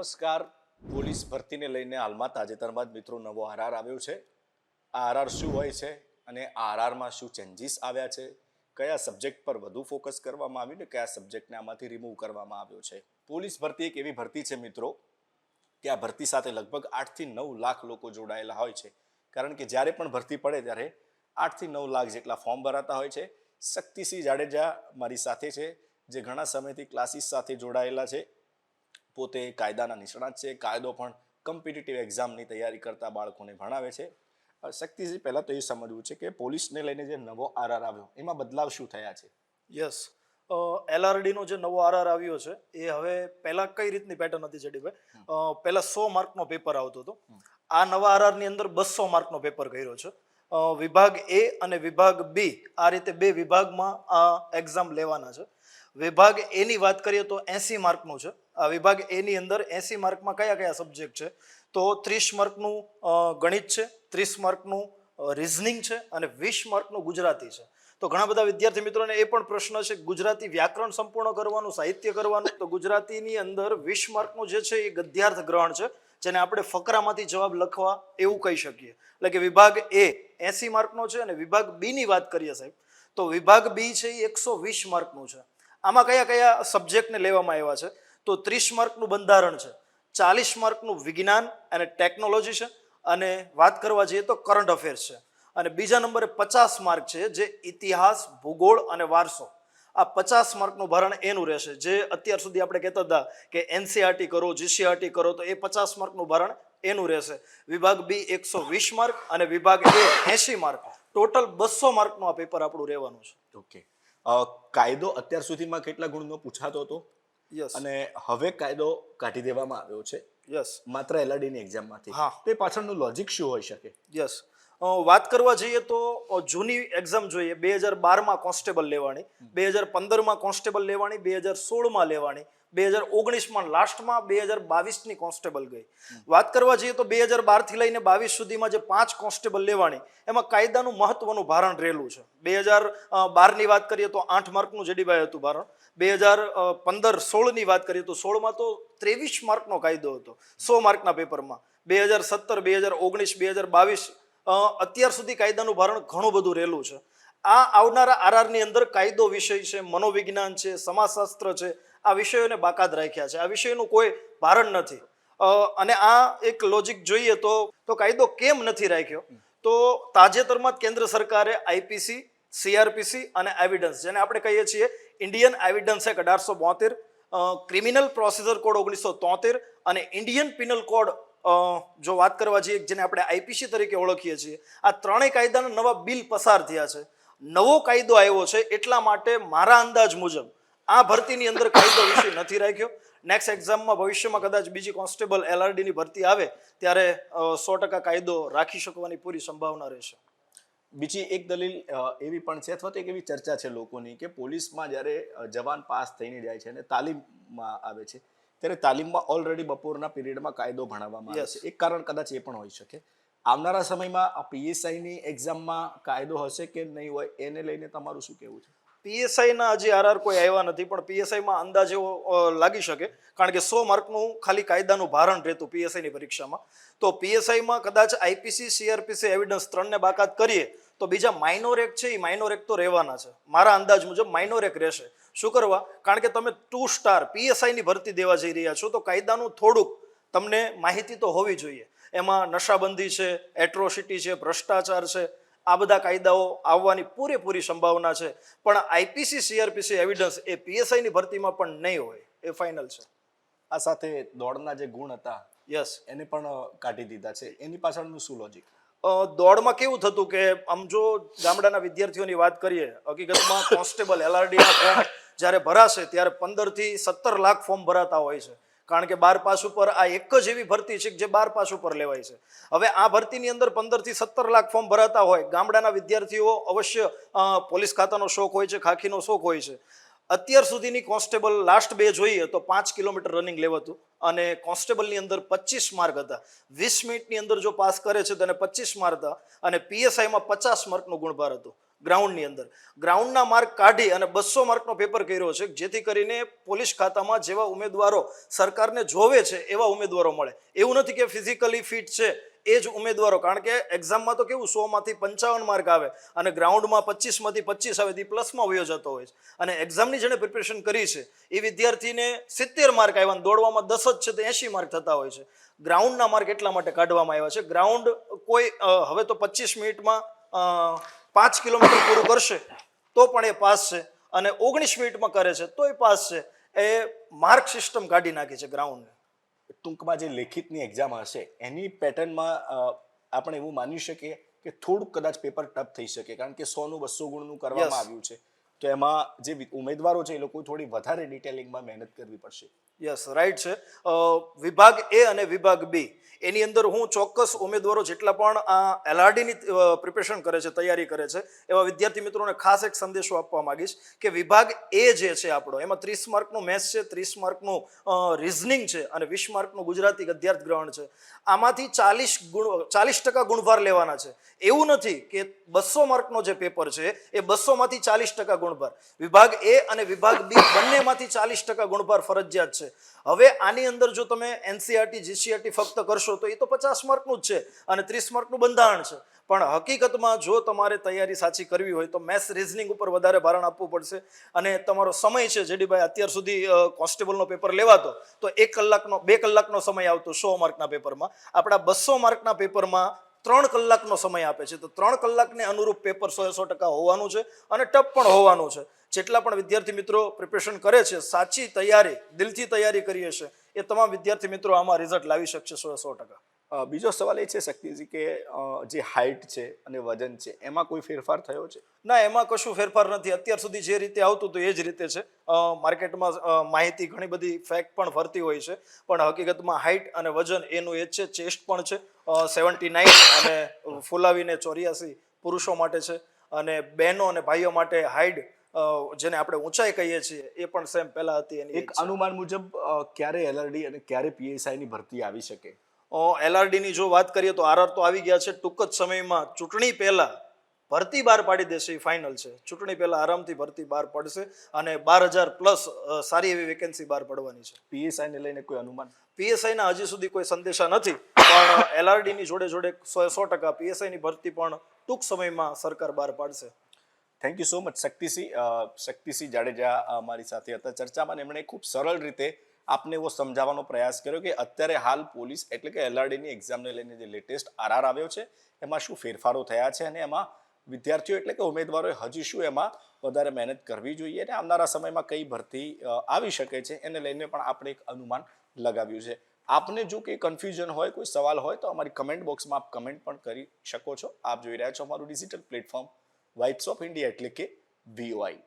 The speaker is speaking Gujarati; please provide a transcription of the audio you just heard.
નમસ્કાર. પોલીસ ભરતીને લઈને હાલમાં તાજેતરમાં જ મિત્રો નવો આરઆર આવ્યો છે. આરઆર શું હોય છે અને આરઆરમાં શું ચેન્જીસ આવ્યા છે? કયા સબ્જેક્ટ પર વધુ ફોકસ કરવામાં આવ્યું ને કયા સબ્જેક્ટને આમાંથી રિમૂવ કરવામાં આવ્યો છે? પોલીસ ભરતી એક એવી ભરતી છે મિત્રો, કે આ ભરતી સાથે લગભગ આઠથી નવ લાખ લોકો જોડાયેલા હોય છે. કારણ કે જ્યારે પણ ભરતી પડે ત્યારે આઠથી નવ લાખ જેટલા ફોર્મ ભરાતા હોય છે. શક્તિસિંહ જાડેજા મારી સાથે છે, જે ઘણા સમયથી ક્લાસીસ સાથે જોડાયેલા છે. પોતે કાયદાના નિષ્ણાત છે. કાયદો પણ કમ્પિટિટિવ એક્ઝામની તૈયારી કરતા બાળકોને ભણાવે છે. શક્તિજી પહેલાં તો એ સમજવું છે કે પોલીસને લઈને જે નવો આરઆર આવ્યો એમાં બદલાવ શું થયા છે? યસ એલઆરડીનો જે નવો આરઆર આવ્યો છે એ હવે પહેલા કઈ રીતની પેટર્ન હતી જડીભાઈ પહેલા સો માર્કનો પેપર આવતો હતો. આ નવા આરઆરની અંદર બસો માર્કનો પેપર કર્યો છે. વિભાગ એ અને વિભાગ બી આ રીતે બે વિભાગમાં આ એક્ઝામ લેવાના છે. વિભાગ એની વાત કરીએ તો એસી માર્કનું છે. વિભાગ એની અંદર એસી માર્કમાં કયા કયા સબ્જેક્ટ છે? તો ત્રીસ માર્કનું ગણિત છે, ત્રીસ માર્કનું રિઝનિંગ છે અને વીસ માર્કનું ગુજરાતી છે. તો ઘણા બધા વિદ્યાર્થી મિત્રોને એ પણ પ્રશ્ન છે, ગુજરાતી વ્યાકરણ સંપૂર્ણ કરવાનું, સાહિત્ય કરવાનું? તો ગુજરાતીની અંદર વીસ માર્કનું જે છે એ ગદ્યાર્થ ગ્રહણ છે, જેને આપણે ફકરામાંથી જવાબ લખવા એવું કહી શકીએ. એટલે કે વિભાગ એ એસી માર્કનો છે અને વિભાગ બી ની વાત કરીએ સાહેબ, તો વિભાગ બી છે એ એકસો વીસ માર્કનું છે. આમાં કયા કયા સબ્જેક્ટને લેવામાં આવ્યા છે? તો ત્રીસ માર્કનું બંધારણ છે. ચાલીસ માર્કનું વિજ્ઞાન અને ટેકનોલોજી છે. અને વાત કરવા જઈએ તો કરંટ અફેર્સ છે. અને બીજા નંબરે પચાસ માર્ક છે જે ઇતિહાસ, ભૂગોળ અને વારસો. આ પચાસ માર્કનું ભારણ એનું રહેશે. જે અત્યાર સુધી આપણે કહેતા હતા કે એનસીઆરટી કરો, જીસીઆરટી કરો, તો એ પચાસ માર્કનું ભારણ એનું રહેશે. વિભાગ બી એકસો વીસ માર્ક અને વિભાગ એ એસી માર્ક. ટોટલ બસો માર્કનું આ પેપર આપણું રહેવાનું છે. ઓકે. કાયદો અત્યાર સુધીમાં કેટલા ગુણનો પૂછાતો હતો? યસ અને હવે કાયદો કાઢી દેવામાં આવ્યો છે. યસ માત્ર એલઆરડીની એક્ઝામમાંથી હા. તે પાછળનું લોજિક શું હોઈ શકે? યસ વાત કરવા જઈએ તો જૂની એક્ઝામ જોઈએ બે હજાર બારમાં કોન્સ્ટેબલ લેવાની બે હજાર પંદરમાં કોન્સ્ટેબલ લેવાની બે હજાર સોળમાં લેવાની બે હજાર ઓગણીસમાં લાસ્ટમાં બે હજાર બાવીસની કોન્સ્ટેબલ ગઈ વાત કરવા જઈએ તો બે હજાર બારથી લઈને બાવીસ સુધીમાં જે પાંચ કોન્સ્ટેબલ લેવાની એમાં કાયદાનું મહત્વનું ભારણ રહેલું છે બે હજાર બારની વાત કરીએ તો આઠ માર્કનું જેડીભાઈ હતું ભારણ બે હજાર પંદર સોળની વાત કરીએ તો સોળમાં તો ત્રેવીસ માર્કનો કાયદો હતો સો માર્કના પેપરમાં બે હજાર સત્તર બે હજાર ઓગણીસ બે હજાર બાવીસ અત્યાર સુધી કાયદાનું ભારણ ઘણું બધું રહેલું છે. આ આવનારા આરઆરની અંદર કાયદો વિષય છે, મનોવિજ્ઞાન છે, સમાજશાસ્ત્ર છે, આ વિષયોને બાકાત રાખ્યા છે. આ વિષયનું કોઈ ભારણ નથી. અને આ એક લોજિક જોઈએ તો તો કાયદો કેમ નથી રાખ્યો? તો તાજેતરમાં જ કેન્દ્ર સરકારે આઈપીસી, સીઆરપીસી અને એવિડન્સ જેને આપણે કહીએ છીએ ઇન્ડિયન એવિડન્સ એક્ટ અઢારસો બોતેર ક્રિમિનલ પ્રોસિજર કોડ ઓગણીસો તોતેર અને ઇન્ડિયન પિનલ કોડ જો વાત કરવા જઈએ જેને આપણે આઈપીસી તરીકે ઓળખીએ છીએ, આ ત્રણેય કાયદાના નવા બિલ પસાર થયા છે. નવો કાયદો આવ્યો છે એટલા માટે મારા અંદાજ મુજબ આ ભરતીની અંદર કાયદો વિષય નથી રાખ્યો. નેક્સ્ટ એક્ઝામમાં ભવિષ્યમાં કદાચ બીજી કોન્સ્ટેબલ એલઆરડીની ભરતી આવે, ત્યારે સો ટકા કાયદો રાખી શકવાની પૂરી સંભાવના રહેશે. બીજી એક દલીલ એવી પણ છે, અથવા તો એક એવી ચર્ચા છે લોકોની કે પોલીસમાં જ્યારે જવાન પાસ થઈને જાય છે અને તાલીમમાં આવે છે ત્યારે તાલીમમાં ઓલરેડી બપોરના પીરિયડમાં કાયદો ભણાવવામાં આવે. છે. એક કારણ કદાચ એ પણ હોઈ શકે. આવનારા સમયમાં આ પીએસઆઈની એક્ઝામમાં કાયદો હશે કે નહીં હોય એને લઈને તમારું શું કહેવું છે? પીએસઆઈના હજી આરઆર કોઈ આવ્યા નથી પણ પીએસઆઈમાં અંદાજ એવો લાગી શકે. કારણ કે સો માર્કનું ખાલી કાયદાનું ભારણ રહેતું પીએસઆઈની પરીક્ષામાં. તો પીએસઆઈમાં કદાચ આઈપીસી સીઆરપીસી એવિડન્સ ત્રણને બાકાત કરીએ તો બીજા માઇનોર એક છે એ માઇનોર એક તો રહેવાના છે. મારા અંદાજ મુજબ માઇનોર એક રહેશે. શું કરવા? કારણ કે તમે ટુ સ્ટાર પીએસઆઈની ભરતી દેવા જઈ રહ્યા છો તો કાયદાનું થોડુંક તમને માહિતી તો હોવી જોઈએ. એમાં નશાબંધી છે એટ્રોસિટી છે ભ્રષ્ટાચાર છે આ બધા કાયદાઓ આવવાની પૂરેપૂરી સંભાવના છે. પણ આઈપીસી સીઆરપીસી એવિડન્સ એ પીએસઆઈની ભરતીમાં પણ નહીં હોય. એ ફાઇનલ છે. આ સાથે દોડના જે ગુણ હતા યસ એને પણ કાઢી દીધા છે. એની પાછળનું શું લોજિક દોડમાં કેવું થતું કે આમ જો ગામડાના વિદ્યાર્થીઓની વાત કરીએ, હકીકતમાં કોન્સ્ટેબલ, એલઆરડીના ફોર્મ જ્યારે ભરાશે ત્યારે પંદરથી સત્તર લાખ ફોર્મ ભરાતા હોય છે. કારણ કે બાર પાસ ઉપર આ એક જ એવી ભરતી છે જે બાર પાસ ઉપર લેવાય છે. હવે આ ભરતીની અંદર પંદરથી સત્તર લાખ ફોર્મ ભરાતા હોય, ગામડાના વિદ્યાર્થીઓ અવશ્ય પોલીસ ખાતાનો શોખ હોય છે, ખાખીનો શોખ હોય છે. અત્યાર સુધીની કોન્સ્ટેબલ લાસ્ટ બે જોઈએ તો પાંચ કિલોમીટર રનિંગ લેવાતું અને કોન્સ્ટેબલની અંદર પચીસ માર્ક હતા. વીસ મિનિટની અંદર જો પાસ કરે છે તો એને પચીસ માર્ક હતા અને પીએસઆઈમાં પચાસ માર્કનું ગુણભાર હતું. ગ્રાઉન્ડની અંદર. ગ્રાઉન્ડના માર્ક કાઢી અને બસો માર્કનો પેપર કર્યો છે, જેથી કરીને પોલીસ ખાતામાં જેવા ઉમેદવારો સરકારને જોવે છે, એવા ઉમેદવારો મળે. એવું નથી કે ફિઝિકલી ફિટ છે, એ જ ઉમેદવારો. કારણ કે એક્ઝામમાં તો કેવું સોમાંથી પંચાવન માર્ક આવે અને ગ્રાઉન્ડમાં પચીસમાંથી પચીસ આવે, તે પ્લસમાં વયો જતો હોય છે. અને એક્ઝામની જેણે પ્રિપરેશન કરી છે, એ વિદ્યાર્થીને સિત્તેર માર્ક આવ્યા દોડવામાં દસ જ છે, તો એંશી માર્ક થતા હોય છે. ગ્રાઉન્ડના માર્ક એટલા માટે કાઢવામાં આવ્યા છે. ગ્રાઉન્ડ કોઈ હવે તો પચીસ મિનિટમાં પાંચ કિલોમીટર પૂરું કરશે તો પણ એ પાસ છે. અને ઓગણીસ મિનિટમાં કરે છે તોય પાસ છે. એ માર્ક સિસ્ટમ કાઢી નાખી છે ગ્રાઉન્ડને ટૂંકમાં જે લેખિતની એક્ઝામ હશે એની પેટર્નમાં આપણે એવું માની શકીએ કે થોડુંક કદાચ પેપર ટફ થઈ શકે કારણ કે સોનું બસો ગુણનું કરવામાં આવ્યું છે. તો એમાં જે ઉમેદવારો છે એ લોકો થોડી વધારે ડિટેલિંગમાં મહેનત કરવી પડશે. યસ રાઈટ છે. વિભાગ એ અને વિભાગ બી એની અંદર હું ચોક્કસ ઉમેદવારો જેટલા પણ આ એલઆરડીની પ્રિપેરેશન કરે છે, તૈયારી કરે છે, એવા વિદ્યાર્થી મિત્રોને ખાસ એક સંદેશો આપવા માંગીશ કે વિભાગ એ જે છે આપણો, એમાં ત્રીસ માર્કનું મેથ્સ છે, ત્રીસ માર્કનું રિઝનિંગ છે અને વીસ માર્કનું ગુજરાતી ગદ્યાર્થ ગ્રહણ છે. આમાંથી ચાલીસ ગુણ, ચાલીસ ટકા ગુણભાર લેવાના છે. એવું નથી કે બસો માર્કનો જે પેપર છે, એ બસોમાંથી ચાલીસ ટકા ગુણભાર. વિભાગ એ અને વિભાગ બી બંનેમાંથી ચાલીસ ટકા ગુણભાર ફરજિયાત છે. હવે આની અંદર જો તમે એનસીઆરટી, જીસીઆરટી ફક્ત કરશો તો એ તો પચાસ માર્કનું જ છે અને ત્રીસ માર્કનું બંધારણ છે. પણ હકીકતમાં જો તમારે તૈયારી સાચી કરવી હોય તો મેથ્સ રિઝનિંગ ઉપર વધારે ભારણ આપવું પડશે અને તમારો સમય છે જેડીભાઈ અત્યાર સુધી કોન્સ્ટેબલનો પેપર લેવાતો, તો એક કલાકનો, બે કલાકનો સમય આવતો સો માર્કના પેપરમાં. આપણા બસો માર્કના પેપરમાં ત્રણ કલાકનો સમય આપે છે. તો ત્રણ કલાકને અનુરૂપ પેપર સો સો ટકા હોવાનું છે અને ટપ પણ હોવાનું છે. જેટલા પણ વિદ્યાર્થી મિત્રો પ્રિપરેશન કરે છે, સાચી તૈયારી, દિલથી તૈયારી કરીએ છે, એ તમામ વિદ્યાર્થી મિત્રો આમાં રિઝલ્ટ લાવી શકશે સો સો ટકા. બીજો સવાલ એ છે શક્તિજી કે જે હાઇટ છે અને વજન છે એમાં કોઈ ફેરફાર થયો છે? ના એમાં કશું ફેરફાર નથી. અત્યાર સુધી જે રીતે આવતું હતું એ જ રીતે છે. માર્કેટમાં માહિતી ઘણી બધી ફેક્ટ પણ ફરતી હોય છે. પણ હકીકતમાં હાઇટ અને વજન એનું એ છે. ચેસ્ટ પણ છે. સેવન્ટી નાઇન અને ફુલાવીને ચોર્યાસી પુરુષો માટે છે. અને બહેનો અને ભાઈઓ માટે હાઇટ જેને આપણે ઊંચાઈ કહીએ છીએ એ પણ સેમ પહેલા હતી એક અનુમાન મુજબ ક્યારે એલઆરડી અને ક્યારે પીએસઆઈ ની ભરતી આવી શકે? એલઆરડી ની જો વાત કરીએ તો આરઆર તો આવી ગયા છે. ટૂંક જ સમયમાં ચૂંટણી પહેલાં ભરતી બહાર પાડી દેશે એ ફાઇનલ છે. ચૂંટણી પહેલાં આરામથી ભરતી બહાર પડશે અને બાર હજાર પ્લસ સારી એવી વેકેન્સી બહાર પડવાની છે. પીએસઆઈને લઈને કોઈ અનુમાન? પીએસઆઈના હજી સુધી કોઈ સંદેશા નથી પણ એલઆરડીની જોડે જોડે સો સો ટકા પીએસઆઈની ભરતી પણ ટૂંક સમયમાં સરકાર બહાર પાડશે. Thank you so much Shaktisinh. Shaktisinh Jadeja અમારી સાથે હતા. ચર્ચામાં એમણે ખૂબ સરળ રીતે આપને એવો સમજાવવાનો પ્રયાસ કર્યો કે અત્યારે હાલ પોલીસ એટલે કે એલઆરડીની એક્ઝામને લઈને જે લેટેસ્ટ આરઆર આવ્યો છે, એમાં શું ફેરફારો થયા છે અને એમાં વિદ્યાર્થીઓ એટલે કે ઉમેદવારોએ હજી શું એમાં વધારે મહેનત કરવી જોઈએ અને આવનારા સમયમાં કઈ ભરતી આવી શકે છે એને લઈને પણ આપણે એક અનુમાન લગાવ્યું છે. આપને જો કે કન્ફ્યુઝન હોય, કોઈ સવાલ હોય તો અમારી કમેન્ટ બોક્સમાં આપ કમેન્ટ પણ કરી શકો છો. આપ જોઈ રહ્યા છો અમારું digital platform vibes of India એટલે કે વીઓઆઈ